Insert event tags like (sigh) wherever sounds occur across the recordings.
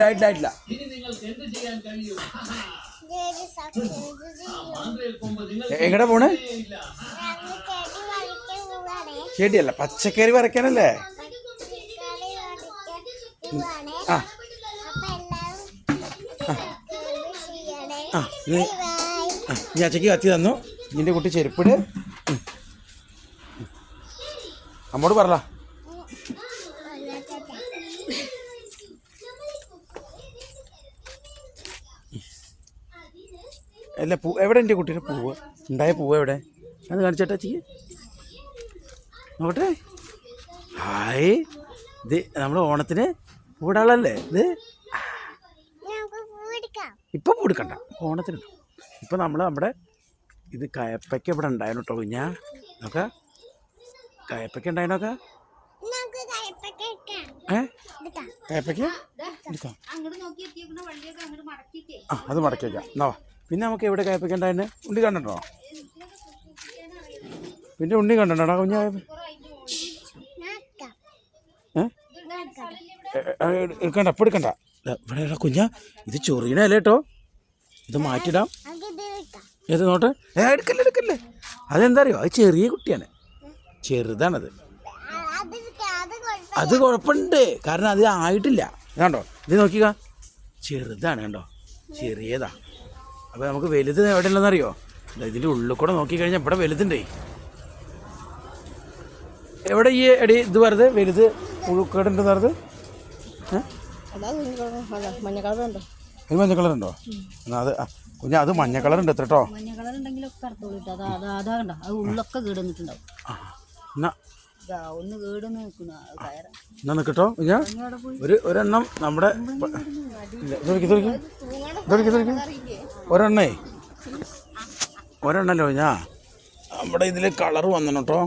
ആയിട്ടില്ല എങ്ങടെ പോണ്. ചെടിയല്ല പച്ചക്കറി വരയ്ക്കാനല്ലേ. ആ. ആ. നീ അച്ചയ്ക്ക് കത്തി തന്നു. നിന്റെ കുട്ടി ചെരുപ്പിട്. അമ്മോട് പറല അല്ല പൂ എവിടെ എന്റെ കുട്ടീന്റെ പൂവ്? ഉണ്ടായ പൂവ് എവിടെ? അത് കാണിച്ചേട്ടാ ചെയ്യേ നോക്കട്ടെ. ഹായ്. ഇത് നമ്മൾ ഓണത്തിന് പൂടാളല്ലേ ഇത്. ഇപ്പം പൂടിക്കണ്ട ഓണത്തിന്. ഇപ്പം നമ്മൾ നമ്മുടെ ഇത് കയപ്പയ്ക്ക് ഇവിടെ ഉണ്ടായിരുന്നു കേട്ടോ കുഞ്ഞാ. നോക്ക. കയപ്പയ്ക്ക് ഉണ്ടായിരുന്നോക്ക. ഏ? കയപ്പയ്ക്ക്? എടുക്കാം ആ അത് മടക്കി വയ്ക്കാം എന്നാ. പിന്നെ നമുക്ക് എവിടെ കയപ്പയ്ക്ക ഉണ്ടായിരുന്നെ ഉണ്ണി കണ്ടോ പിന്നെ ഉണ്ണി കണ്ടോടാ കുഞ്ഞാ. എടുക്കണ്ട അപ്പം എടുക്കണ്ട. ഇവിടെ കുഞ്ഞ ഇത് ചൊറിയണല്ലേ കേട്ടോ. ഇത് മാറ്റിടാം. ഏത് നോട്ടെ? എടുക്കല്ലേ എടുക്കല്ലേ. അതെന്താ അറിയോ അത് ചെറിയ കുട്ടിയാണ്. ചെറുതാണത്. അത് കുഴപ്പമുണ്ട്. കാരണം അത് ആയിട്ടില്ല. കണ്ടോ ഇത് നോക്കിക്ക. ചെറുതാണ് കണ്ടോ? ചെറിയതാ. അപ്പോൾ നമുക്ക് വലുത് എവിടെ ഉള്ളതെന്നറിയോ ഇതിന്റെ ഉള്ളിൽ കൂടെ നോക്കിക്കഴിഞ്ഞാൽ ഇവിടെ വലുതുണ്ടേ. എവിടെ ഈ എടി ഇത് പറയുന്നത് വലുത് പുഴുക്കേടുണ്ട് പറഞ്ഞത് ഏഹ് മഞ്ഞ കളറുണ്ടോ എന്നാ അത് കുഞ്ഞ അത് മഞ്ഞ കളറുണ്ട് എത്ര കേട്ടോ എന്നാ. നിൽക്കട്ടോ കുഞ്ഞാ. ഒരു ഒരെണ്ണം നമ്മുടെ ഇല്ല, ഇതൊരിക്ക്. ഇതൊരിക്ക്, ഇതൊരിക്ക്. ഒരെണ്ണേ. ഒരെണ്ണല്ലോ ഞാ നമ്മുടെ ഇതിൽ കളർ വന്നു കേട്ടോ.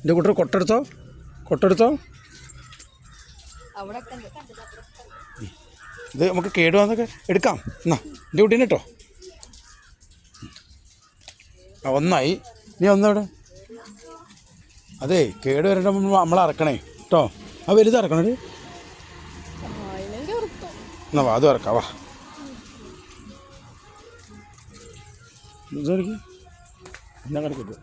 എന്റെ കൂട്ടർ കൊട്ടെടുത്തോ? കൊട്ടെടുത്തോ? ഇത് നമുക്ക് കേടുവാന്നൊക്കെ എടുക്കാം. എന്നാ എന്റെ കുട്ടീനെ കേട്ടോ ആ ഒന്നായി. നീ ഒന്നവിടെ അതെ കേട് വരേണ്ട നമ്മൾ അറക്കണേ. കേട്ടോ. ആ വലുത് അറക്കണേ എന്നാ വാ അത് ഇറക്കാം വാ. ഇതെനിക്ക് എന്നാ കണക്കിട്ടു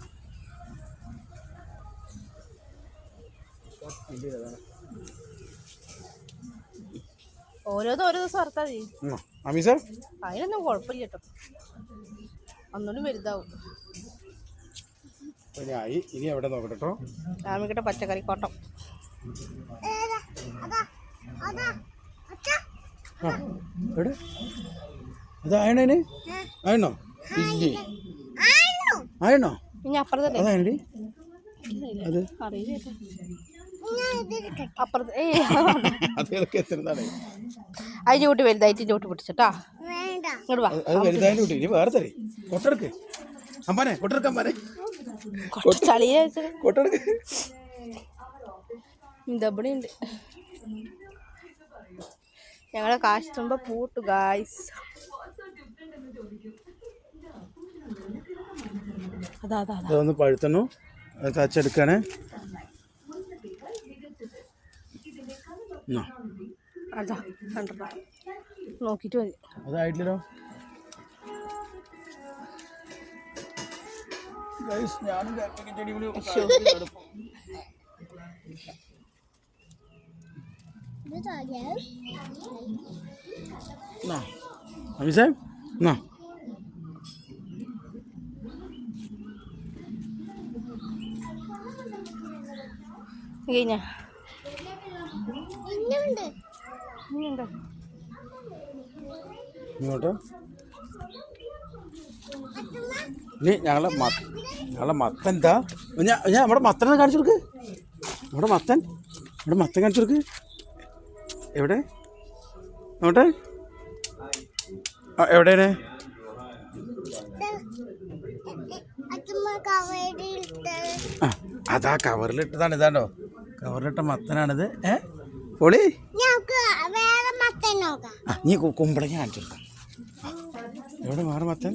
ഓരോന്നും ഓരോ ദിവസം മതി അമീസ അതിനൊന്നും കുഴപ്പമില്ല കേട്ടോ. ഒന്നുകൂടി വലുതാവും. ആയി. ഇനി എവിടെ നോക്കട്ടെ കേട്ടോ രാമിക്കട്ടെ പച്ചക്കറി കോട്ടം. എവിടെ? അത് ആയണേന് ആയണോ ഇല്ലേ? ആണോ? ആയണോ അതായണടി അത് അതൊക്കെ എത്രതാണ് അതിന്റെ കൂട്ടി വലുതായിട്ട് വേണ്ട. ഇങ്ങോട്ട് വാ. അത് വലുതായാലും കുട്ടി. ഇനി വേറെ തരേ. കൊട്ടെടുക്ക്. അമ്പാനെ അമ്പാനെ ചളിയെ കൊട്ടെടുക്ക്. ഞങ്ങളെ കാശ് തുമ്പ പൂട്ടു ഗായ്സ് അതാ അതാ അതാ. അതൊന്ന് പഴുത്തണു. തച്ചെടുക്കണേ. നോക്കിട്ട് മതി. അതായിട്ടില്ലോ ഞാനും? എന്നാ കഴിഞ്ഞ. ഇങ്ങോട്ട്. നീ ഞങ്ങളെ ഞങ്ങളെ മത്തൻ എന്താ? ഞാൻ ഞാൻ നമ്മുടെ മത്തനെ കാണിച്ചു കൊടുക്ക്. നമ്മുടെ മത്തൻ. നമ്മുടെ മത്തൻ കാണിച്ചു കൊടുക്ക്. എവിടെ? നോട്ടെ ആ എവിടെയാണ്? അതാ കവറിലിട്ടതാണ് ഇതാണോ? കവറിലിട്ട മത്തനാണിത്. ഏ? പൊളി? ഞങ്ങൾക്ക് വേറെ മത്തൻ നോക്കാം. ആ നീ കുമ്പളങ്ങ കാണിച്ചു കൊടുക്കാം എവിടെ മാറി മത്തൻ?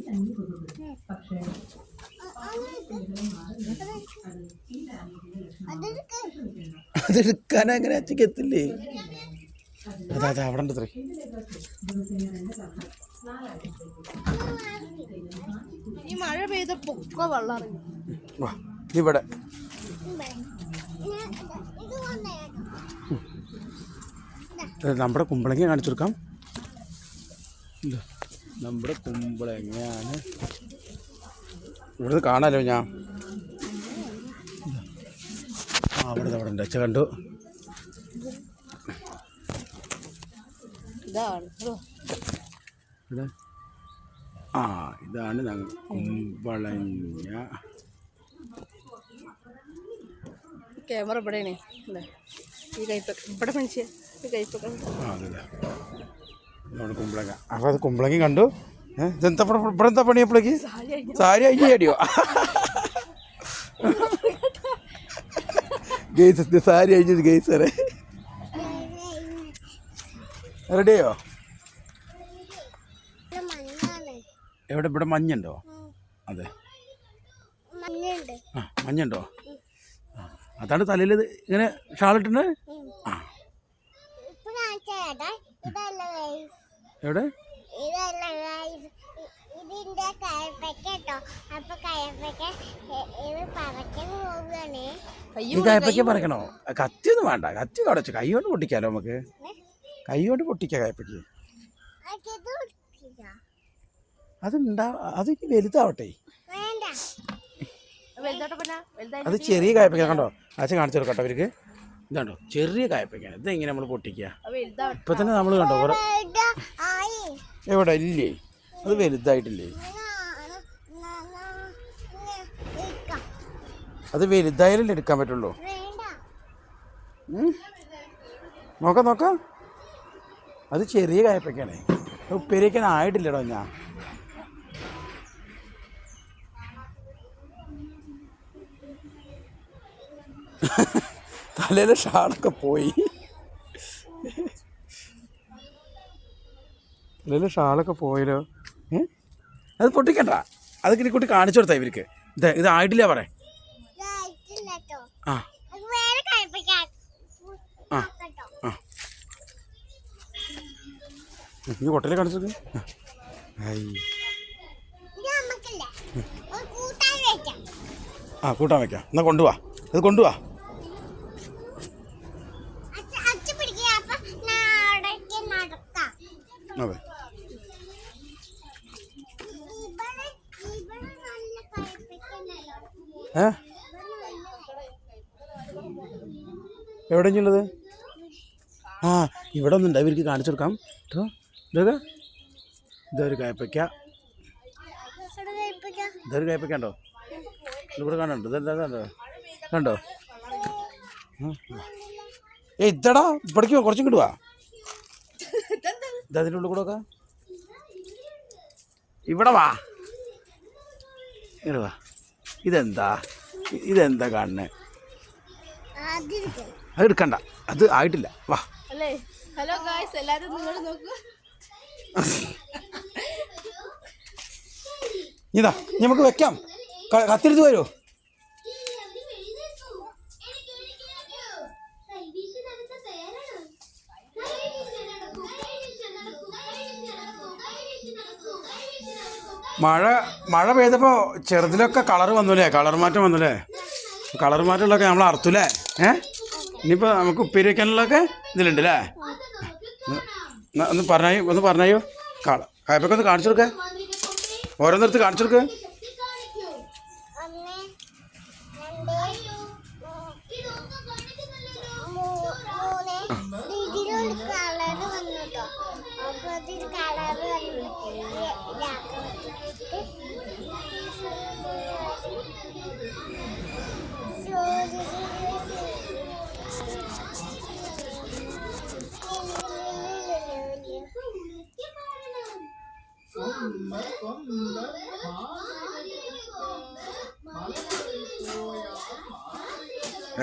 അതെടുക്ക് അതെടുക്കാൻ അങ്ങനെ അച്ഛക്ക് എത്തില്ലേ? അതെ അതെ അവിടെ ഉണ്ട് ഇത്രേ. ഈ മഴ പെയ്ത പൊക്ക വെള്ളം ഇവിടെ. നമ്മുടെ കുമ്പളങ്ങ കാണിച്ചു കൊടുക്കാം. ഇതാ, നമ്മുടെ കുമ്പളങ്ങയാണ്. ഇവിടുന്ന് കാണാലോ ഞാൻ. ആ അവിടെ അവിടെ ഉണ്ട്. അച്ഛ കണ്ടു. ആ ഇതാണ് ഞങ്ങൾ കുമ്പളങ്ങ. ക്യാമറ ഇവിടെയാണ്? ഈ കൈപ്പ ഇവിടെ മനുഷ്യ ഈ കൈപ്പൊക്കെ കുമ്പളങ്ങ. അപ്പോൾ അത് കുമ്പളങ്ങി കണ്ടു. ഇതെന്താ ഇവിടെ എന്താ പണി അപ്പോഴേക്ക് സാരി അയ്യ അടിയോ? ഗെയ്സ് സാരി അഴിഞ്ഞത് ഗെയ്സ് സാറേ. റെഡിയോ എവിടെ ഇവിടെ മഞ്ഞുണ്ടോ? അതെ. മഞ്ഞുണ്ടോ? അതാണ് തലയിൽ ഇങ്ങനെ ഷാളിട്ടുണ്ട്. ആ. എവിടെ? ഇതല്ല guys. ഇതിന്റെ കയപ്പയ്ക്ക കേട്ടോ അപ്പൊ കയപ്പയ്ക്ക ഇ- ഇത് പറക്കാൻ പോവുകയാണ്. ഈ കായപ്പയ്ക്ക് പറയണോ കത്തിയൊന്നും വേണ്ട. കത്തി കടച്ചു കൈ കൊണ്ട് പൊട്ടിക്കാലോ നമുക്ക്. കൈ കൊണ്ട് പൊട്ടിക്കാം കായപ്പയ്ക്ക്. അതുണ്ടാ അത് വലുതാവട്ടെ. വേണ്ട. അത് ചെറിയ കായപ്പയ്ക്ക കണ്ടോ? അച്ഛൻ കാണിച്ചു കൊടുക്കട്ടോ അവർക്ക്. ഇതാണ്ടോ? ചെറിയ കായപ്പയ്ക്കാണ് ഇത് എങ്ങനെ നമ്മൾ പൊട്ടിക്കുക ഇപ്പൊ തന്നെ നമ്മൾ കണ്ടോ? കുറെ എവിടെ? ഇല്ലേ? അത് വലുതായിട്ടില്ലേ? ഇങ്ങനെ. അത് വലുതായാലല്ലേ എടുക്കാൻ പറ്റുള്ളൂ. നോക്കാം നോക്കാം. അത് ചെറിയ കായപ്പയ്ക്കാണേ ഉപ്പേരിക്കാൻ ആയിട്ടില്ലടോ ഞാൻ. (laughs) തലയിലെ ഷാളൊക്കെ പോയി. തലയിലെ ഷാളൊക്കെ പോയല്ലോ. ഏ? അത് പൊട്ടിക്കണ്ട അത് ഇനി കൂട്ടി കാണിച്ചു കൊടുത്താ ഇവർക്ക്. ഇത് ഇത് ആയിട്ടില്ല പറയാം. ആ. ആ. നീ കാണിച്ചത് ആ കൂട്ടാൻ വെക്കാം. എന്നാ കൊണ്ടുവാ. അത് കൊണ്ടുവാ. അതെ. ഏ? എവിടെയുള്ളത് ആ ഇവിടെ ഒന്നുണ്ട്. ഇവർക്ക് കാണിച്ചു കൊടുക്കാം. കേട്ടോ ഇതൊക്കെ ഇതൊരു കായപ്പയ്ക്ക ഇതൊരു കായപ്പയ്ക്ക ഉണ്ടോ? ഇവിടെ കാണുന്നുണ്ട്. ഇതെന്താ കണ്ടോ? ഏ ഇതടാ ഇവിടേക്ക് വാ, കുറച്ചും കിട്ടുവാ ഇതിന്റെ ഉള്ളിൽ കൂടെ ഒക്കെ ഇവിടെ വാ. ഇവിടെ വാ. ഇതെന്താ? ഇതെന്താ കാണുന്നത് അത് എടുക്കണ്ട. അത് ആയിട്ടില്ല. വാ. ഹലോ ഗായ്സ് എല്ലാരും നിങ്ങൾ നോക്കൂ. ഇതാ നമുക്ക് വെക്കാം. ക- കത്തിയെടുത്ത് വരുമോ മഴ മഴ പെയ്തപ്പോൾ ചെറുതിലൊക്കെ കളർ വന്നുല്ലേ കളർ മാറ്റം വന്നുല്ലേ കളർ മാറ്റമുള്ളൊക്കെ നമ്മൾ അറുത്തുല്ലേ ഏ? ഇനിയിപ്പോൾ നമുക്ക് ഉപ്പേരി വെക്കാനുള്ളതൊക്കെ ഇതിലുണ്ട് അല്ലേ ഒന്ന് പറഞ്ഞോ ഒന്ന് പറഞ്ഞായോ കാ കായപ്പൊക്കെ ഒന്ന് കാണിച്ചു കൊടുക്കേ. ഓരോന്നിടത്ത് കാണിച്ചു കൊടുക്കുക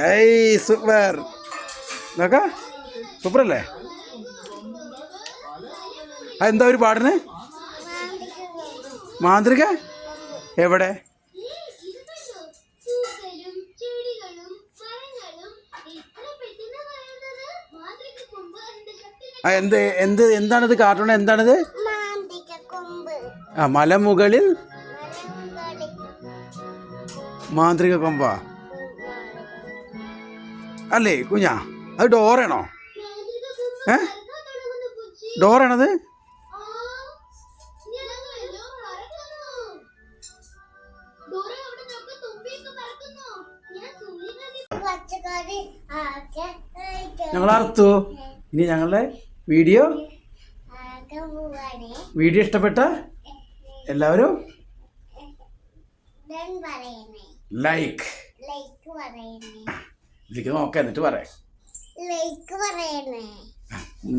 ഏയ് സൂപ്പർ. നോക്ക. സൂപ്പർ അല്ലേ ആ എന്താ ഒരു പാടുന്നത് മാന്ത്രിക? എവിടെ? ആ എന്ത് എന്ത് എന്താണിത് കാർട്ടൂൺ എന്താണിത്? ആ മലമുകളിൽ മാന്ത്രിക കൊമ്പ. അല്ലേ കുഞ്ഞാ? അത് ഡോറാണോ ഏ? ഡോറാണത് ഞങ്ങൾ അർത്തു ഇനി ഞങ്ങളുടെ വീഡിയോ? വീഡിയോ ഇഷ്ടപ്പെട്ട എല്ലാവരും ലൈക്ക് ലൈക്ക് ഇതിലേക്ക് നോക്കാം എന്നിട്ട് പറയാം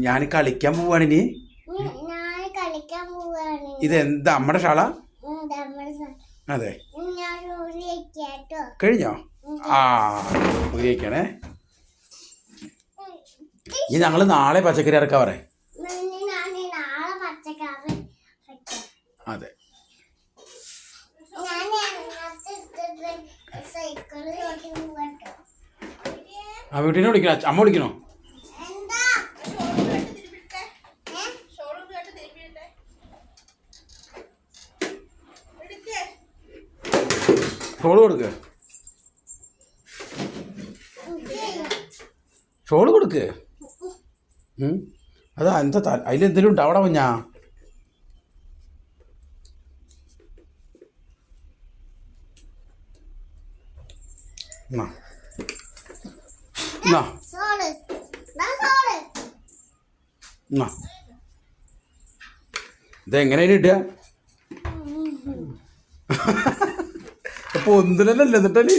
ഞാൻ കളിക്കാൻ പോവാണ് ഇനി. ഇതെന്താ? നമ്മുടെ ഷാള? അതെ. കഴിഞ്ഞോ? ആ ഉപയോഗിക്കണേ ഇനി ഞങ്ങൾ നാളെ പച്ചക്കറി ഇറക്കാൻ പറയാം ആ വീട്ടിനെ വിളിക്കണോ? അമ്മ വിളിക്കണോ? ഷോൾ കൊടുക്ക്. ഷോൾ കൊടുക്ക്. അതാ എന്താ അതിലെന്തെങ്കിലും ഉണ്ടാവണം കുഞ്ഞാ എന്നാ. എന്നാ, സോൾ ദാ സോൾ എന്നാ. ഇതെങ്ങനെയാണ് ഇടുക അപ്പൊ ഒന്നിനല്ലേ എന്നിട്ടല്ലേ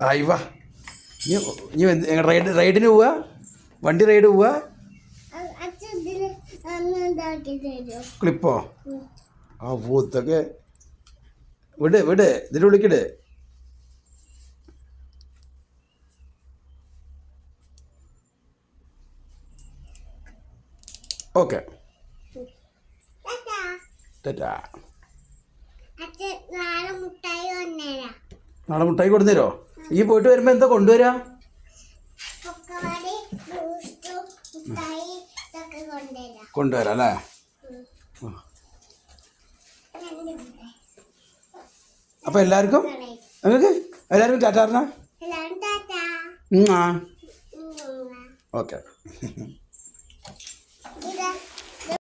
ആയി വാ. എന്ത് റൈഡ് റൈഡിന് പോവാ? വണ്ടി റൈഡ് പോവാ അച്ഛൻ ഇതിന് ഒന്ന് ഇതാക്കി തരുമോ ക്ലിപ്പോ? ആ പൂത്തൊക്കെ വിട് വിട്. ഇതിൽ വിളിക്കട് ഓക്കെ. നാളെ മുട്ടായി കൊടുന്നേരോ ഈ പോയിട്ട് വരുമ്പോ എന്താ കൊണ്ടുവരാ? കൊണ്ടുവരാം അല്ലേ അപ്പോൾ എല്ലാവർക്കും? നിങ്ങൾക്ക്? എല്ലാവർക്കും ടാറ്റാ. പറഞ്ഞാ എല്ലാം ടാറ്റാ ആ ഓക്കെ.